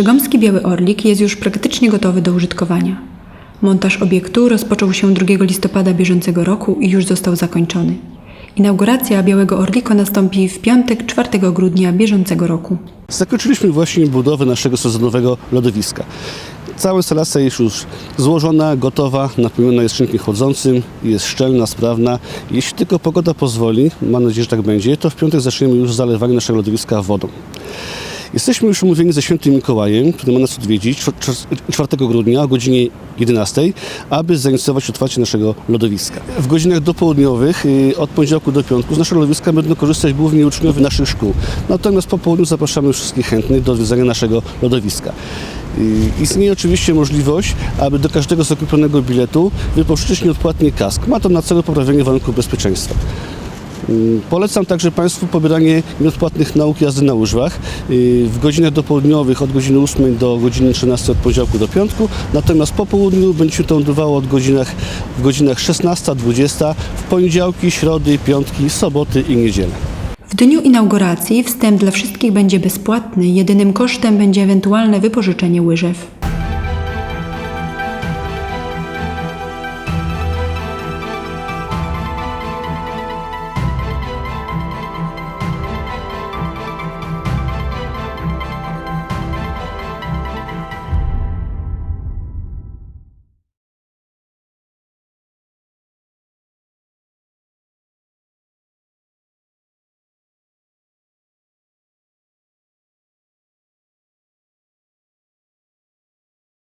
Strzegomski Biały Orlik jest już praktycznie gotowy do użytkowania. Montaż obiektu rozpoczął się 2 listopada bieżącego roku i już został zakończony. Inauguracja Białego Orlika nastąpi w piątek 4 grudnia bieżącego roku. Zakończyliśmy właśnie budowę naszego sezonowego lodowiska. Cała instalacja jest już złożona, gotowa, napełniona jest czynnikiem chodzącym, jest szczelna, sprawna. Jeśli tylko pogoda pozwoli, mam nadzieję, że tak będzie, to w piątek zaczniemy już zalewanie naszego lodowiska wodą. Jesteśmy już umówieni ze świętym Mikołajem, który ma nas odwiedzić czwar- czwar- 4 grudnia o godzinie 11, aby zainicjować otwarcie naszego lodowiska. W godzinach dopołudniowych y, od poniedziałku do piątku z naszego lodowiska będą korzystać głównie uczniowie naszych szkół. Natomiast po południu zapraszamy wszystkich chętnych do odwiedzenia naszego lodowiska. Y, Istnieje oczywiście możliwość, aby do każdego zakupionego biletu wypożyczyć nieodpłatnie kask. Ma to na celu poprawienie warunków bezpieczeństwa. Mm, Polecam także Państwu pobieranie nieodpłatnych nauk jazdy na łyżwach yy, w godzinach dopołudniowych od godziny 8 do godziny 13 od poniedziałku do piątku, natomiast po południu będzie się to odbywało od godzinach, w godzinach 16-20 w poniedziałki, środy, piątki, soboty i niedzielę. W dniu inauguracji wstęp dla wszystkich będzie bezpłatny, jedynym kosztem będzie ewentualne wypożyczenie łyżew.